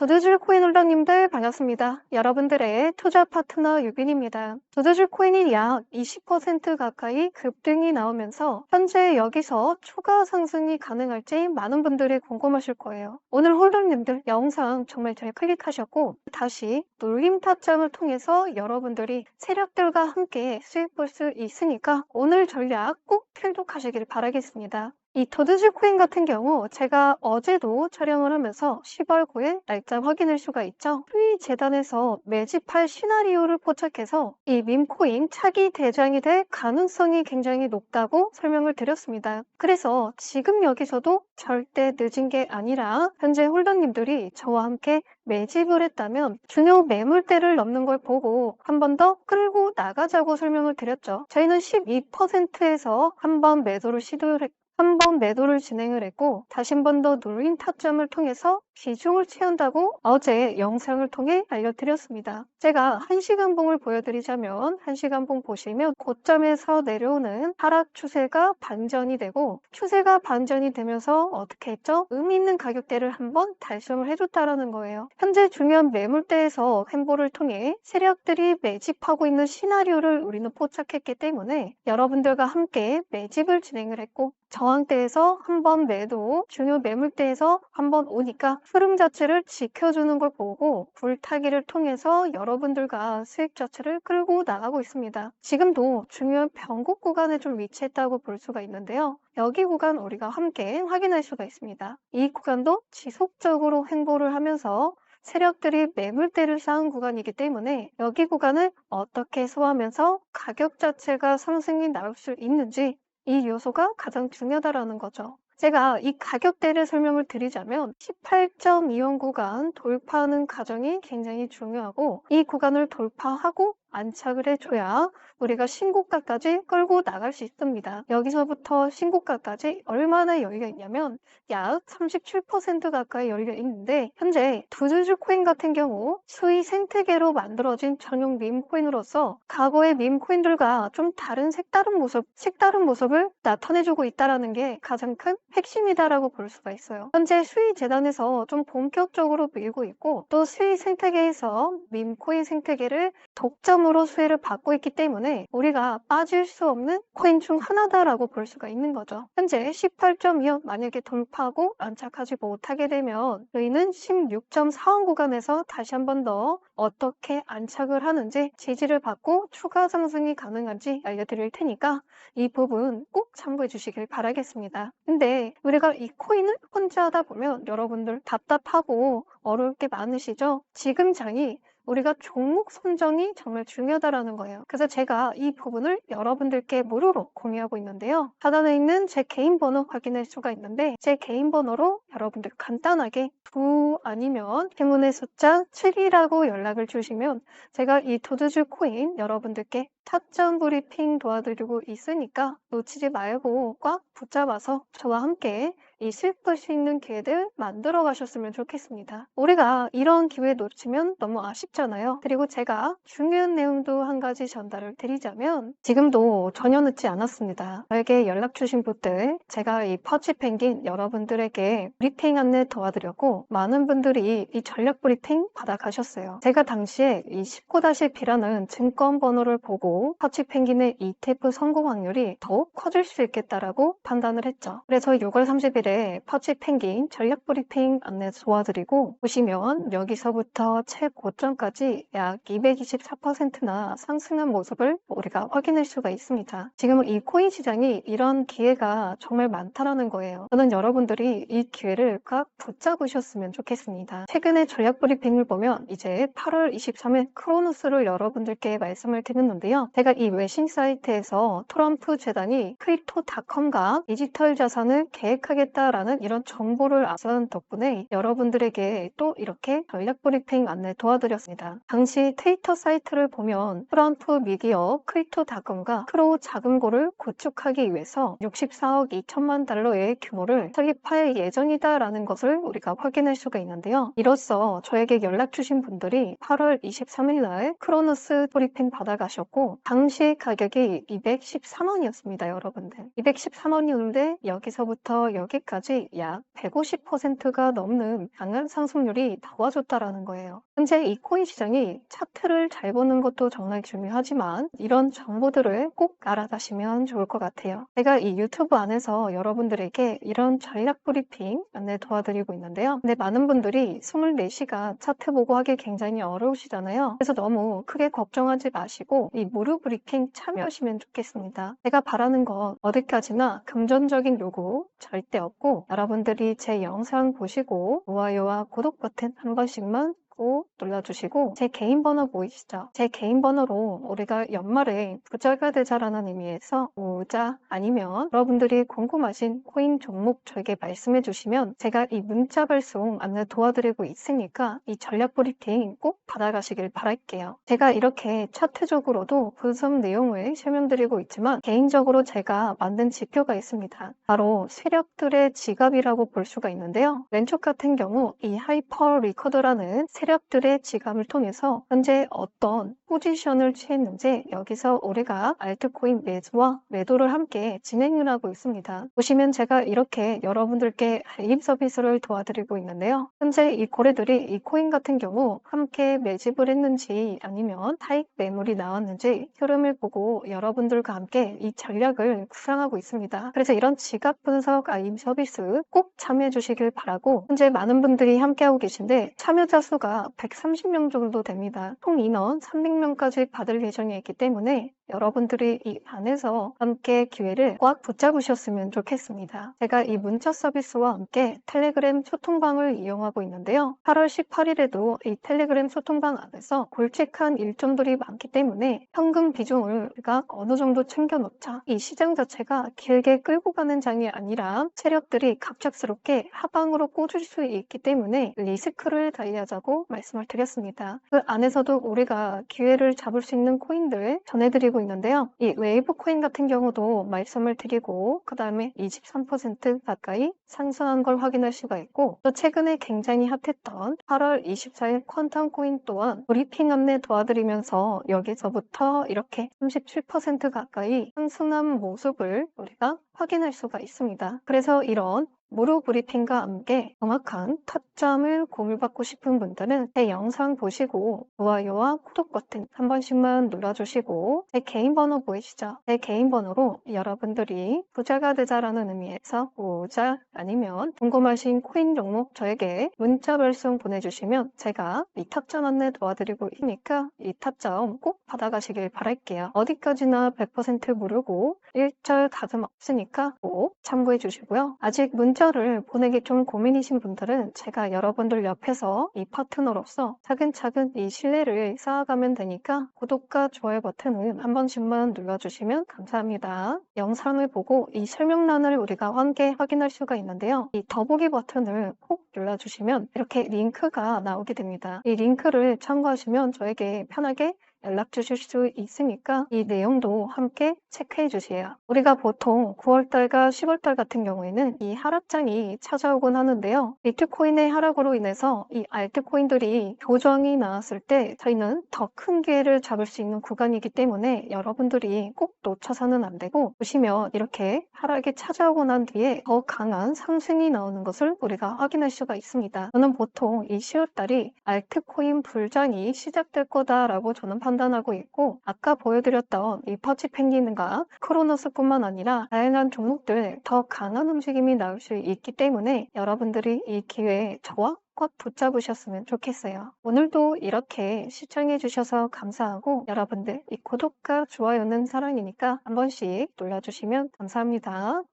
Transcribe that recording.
도드줄 코인 홀더님들 반갑습니다. 여러분들의 투자 파트너 유빈입니다. 도드줄 코인이 약 20% 가까이 급등이 나오면서 현재 여기서 추가 상승이 가능할지 많은 분들이 궁금하실 거예요. 오늘 홀더님들 영상 정말 잘 클릭하셨고 다시 놀림 타점을 통해서 여러분들이 세력들과 함께 수익 볼 수 있으니까 오늘 전략 꼭 필독하시길 바라겠습니다. 이 도드지 코인 같은 경우 제가 어제도 촬영을 하면서 10월 9일 날짜 확인할 수가 있죠. 수의 재단에서 매집할 시나리오를 포착해서 이 밈코인 차기 대장이 될 가능성이 굉장히 높다고 설명을 드렸습니다. 그래서 지금 여기서도 절대 늦은 게 아니라 현재 홀더님들이 저와 함께 매집을 했다면 중요 매물대를 넘는 걸 보고 한 번 더 끌고 나가자고 설명을 드렸죠. 저희는 12%에서 한 번 매도를 시도를 했고 한 번 매도를 진행을 했고 다시 한 번 더 눌린 타점을 통해서 비중을 채운다고 어제 영상을 통해 알려드렸습니다. 제가 1시간봉을 보여드리자면 1시간봉 보시면 고점에서 내려오는 하락 추세가 반전이 되고 추세가 반전이 되면서 어떻게 했죠? 의미 있는 가격대를 한번 달성을 해줬다라는 거예요. 현재 중요한 매물대에서 횡보를 통해 세력들이 매집하고 있는 시나리오를 우리는 포착했기 때문에 여러분들과 함께 매집을 진행을 했고 저항대에서 한 번 매도, 중요 매물대에서 한 번 오니까 흐름 자체를 지켜주는 걸 보고 불타기를 통해서 여러분들과 수익 자체를 끌고 나가고 있습니다. 지금도 중요한 변곡 구간에 좀 위치했다고 볼 수가 있는데요. 여기 구간 우리가 함께 확인할 수가 있습니다. 이 구간도 지속적으로 횡보를 하면서 세력들이 매물대를 쌓은 구간이기 때문에 여기 구간을 어떻게 소화하면서 가격 자체가 상승이 나올 수 있는지 이 요소가 가장 중요하다라는 거죠. 제가 이 가격대를 설명을 드리자면 18.2원 구간 돌파하는 과정이 굉장히 중요하고 이 구간을 돌파하고 안착을 해줘야 우리가 신고가까지 끌고 나갈 수 있습니다. 여기서부터 신고가까지 얼마나 여유가 있냐면 약 37% 가까이 여유가 있는데 현재 두즈주 코인 같은 경우 수의 생태계로 만들어진 전용 밈코인으로서 과거의 밈코인들과 좀 다른 색다른 모습, 색다른 모습을 나타내주고 있다는 게 가장 큰 핵심이다라고 볼 수가 있어요. 현재 수의 재단에서 좀 본격적으로 밀고 있고 또 수의 생태계에서 밈코인 생태계를 독점으로 수혜를 받고 있기 때문에 우리가 빠질 수 없는 코인 중 하나다라고 볼 수가 있는 거죠. 현재 18.2원 만약에 돌파하고 안착하지 못하게 되면 저희는 16.4원 구간에서 다시 한 번 더 어떻게 안착을 하는지 지지를 받고 추가 상승이 가능한지 알려드릴 테니까 이 부분 꼭 참고해 주시길 바라겠습니다. 근데 우리가 이 코인을 혼자 하다 보면 여러분들 답답하고 어려울 게 많으시죠? 지금 장이 우리가 종목 선정이 정말 중요하다라는 거예요. 그래서 제가 이 부분을 여러분들께 무료로 공유하고 있는데요. 하단에 있는 제 개인 번호 확인할 수가 있는데 제 개인 번호로 여러분들 간단하게 두 아니면 행운의 숫자 7이라고 연락을 주시면 제가 이 도드주 코인 여러분들께 타점 브리핑 도와드리고 있으니까 놓치지 말고 꽉 붙잡아서 저와 함께 이볼수 있는 기회들 만들어 가셨으면 좋겠습니다. 우리가 이런 기회 놓치면 너무 아쉽잖아요. 그리고 제가 중요한 내용도 한 가지 전달을 드리자면 지금도 전혀 늦지 않았습니다. 저에게 연락 주신 분들 제가 이 퍼치 펭귄 여러분들에게 브리핑 안내 도와드렸고 많은 분들이 이 전략 브리핑 받아가셨어요. 제가 당시에 이 19-B라는 증권 번호를 보고 퍼치 펭귄의 ETF 성공 확률이 더욱 커질 수 있겠다라고 판단을 했죠. 그래서 6월 30일에 퍼치 펭귄 전략 브리핑 안내 도와드리고 보시면 여기서부터 최고점까지 약 224%나 상승한 모습을 우리가 확인할 수가 있습니다. 지금 이 코인 시장이 이런 기회가 정말 많다라는 거예요. 저는 여러분들이 이 기회를 꽉 붙잡으셨으면 좋겠습니다. 최근에 전략 브리핑을 보면 이제 8월 23일 크로노스를 여러분들께 말씀을 드렸는데요. 제가 이 외신 사이트에서 트럼프 재단이 크립토닷컴과 디지털 자산을 계획하겠다 라는 이런 정보를 아선 덕분에 여러분들에게 또 이렇게 전략 브리핑 안내 도와드렸습니다. 당시 트위터 사이트를 보면 트럼프 미디어 크립토닷컴과 크로우 자금고를 구축하기 위해서 64억 2천만 달러의 규모를 설립할 예정이다라는 것을 우리가 확인할 수가 있는데요. 이로써 저에게 연락 주신 분들이 8월 23일 날 크로노스 브리핑 받아가셨고 당시 가격이 213원이었습니다, 여러분들. 213원이었는데 여기서부터 여기까지 전까지 약 150%가 넘는 강한 상승률이 나와줬다라는 거예요. 현재 이 코인 시장이 차트를 잘 보는 것도 정말 중요하지만 이런 정보들을 꼭 알아가시면 좋을 것 같아요. 제가 이 유튜브 안에서 여러분들에게 이런 전략 브리핑 안내 도와드리고 있는데요. 근데 많은 분들이 24시간 차트 보고 하기 굉장히 어려우시잖아요. 그래서 너무 크게 걱정하지 마시고 이 무료 브리핑 참여하시면 좋겠습니다. 제가 바라는 건 어디까지나 금전적인 요구 절대 없고 여러분들이 제 영상 보시고 좋아요와 구독 버튼 한 번씩만 꼭 눌러주시고 제 개인 번호 보이시죠? 제 개인 번호로 우리가 연말에 부자가 되자라는 의미에서 모자 아니면 여러분들이 궁금하신 코인 종목 저에게 말씀해 주시면 제가 이 문자 발송 안내 도와드리고 있으니까 이 전략 브리핑 꼭 받아가시길 바랄게요. 제가 이렇게 차트적으로도 분석 내용을 설명드리고 있지만 개인적으로 제가 만든 지표가 있습니다. 바로 세력들의 지갑이라고 볼 수가 있는데요. 왼쪽 같은 경우 이 하이퍼 리커드라는 세력 들의 지갑을 통해서 현재 어떤 포지션을 취했는지 여기서 우리가 알트코인 매수와 매도를 함께 진행을 하고 있습니다. 보시면 제가 이렇게 여러분들께 알림 서비스를 도와드리고 있는데요. 현재 이 거래들이 이 코인 같은 경우 함께 매집을 했는지 아니면 타익 매물이 나왔는지 흐름을 보고 여러분들과 함께 이 전략을 구상하고 있습니다. 그래서 이런 지갑 분석 알림 서비스 꼭 참여해 주시길 바라고 현재 많은 분들이 함께하고 계신데 참여자 수가 130명 정도 됩니다. 총 인원 300명 까지 받을 예정에 있기 때문에 여러분들이 이 안에서 함께 기회를 꽉 붙잡으셨으면 좋겠습니다. 제가 이 문자 서비스와 함께 텔레그램 소통방을 이용하고 있는데요. 8월 18일에도 이 텔레그램 소통방 안에서 골직한 일정들이 많기 때문에 현금 비중을 우리가 어느 정도 챙겨놓자. 이 시장 자체가 길게 끌고 가는 장이 아니라 세력들이 갑작스럽게 하방으로 꽂을 수 있기 때문에 리스크를 달리하자고 말씀을 드렸습니다. 그 안에서도 우리가 기회를 잡을 수 있는 코인들 전해드리고 있는데요. 이 웨이브 코인 같은 경우도 말씀을 드리고 그 다음에 23% 가까이 상승한 걸 확인할 수가 있고 또 최근에 굉장히 핫했던 8월 24일 퀀텀 코인 또한 브리핑 안내 도와드리면서 여기서부터 이렇게 37% 가까이 상승한 모습을 우리가 확인할 수가 있습니다. 그래서 이런 무료 브리핑과 함께 정확한 타점을 공유받고 싶은 분들은 제 영상 보시고 좋아요와 구독 버튼 한 번씩만 눌러주시고 제 개인 번호 보이시죠? 제 개인 번호로 여러분들이 부자가 되자라는 의미에서 부자 아니면 궁금하신 코인 종목 저에게 문자 발송 보내주시면 제가 이 타점 안내 도와드리고 있으니까 이 타점 꼭 받아가시길 바랄게요. 어디까지나 100% 무료고 일절 다름 없으니까 꼭 참고해 주시고요. 아직 문자 문자를 보내기 좀 고민이신 분들은 제가 여러분들 옆에서 이 파트너로서 차근차근 이 신뢰를 쌓아가면 되니까 구독과 좋아요 버튼을 한 번씩만 눌러주시면 감사합니다. 영상을 보고 이 설명란을 우리가 함께 확인할 수가 있는데요. 이 더보기 버튼을 꼭 눌러주시면 이렇게 링크가 나오게 됩니다. 이 링크를 참고하시면 저에게 편하게 연락 주실 수 있으니까 이 내용도 함께 체크해 주세요. 우리가 보통 9월달과 10월달 같은 경우에는 이 하락장이 찾아오곤 하는데요. 비트코인의 하락으로 인해서 이 알트코인들이 교정이 나왔을 때 저희는 더 큰 기회를 잡을 수 있는 구간이기 때문에 여러분들이 꼭 놓쳐서는 안 되고 보시면 이렇게 하락이 찾아오고 난 뒤에 더 강한 상승이 나오는 것을 우리가 확인할 수가 있습니다. 저는 보통 이 10월달이 알트코인 불장이 시작될 거다라고 저는 판 단하고 있고 아까 보여드렸던 이 퍼치 펭귄과 크로노스뿐만 아니라 다양한 종목들 더 강한 움직임이 나올 수 있기 때문에 여러분들이 이 기회에 저와 꽉 붙잡으셨으면 좋겠어요. 오늘도 이렇게 시청해주셔서 감사하고 여러분들 이 구독과 좋아요는 사랑이니까 한 번씩 눌러주시면 감사합니다.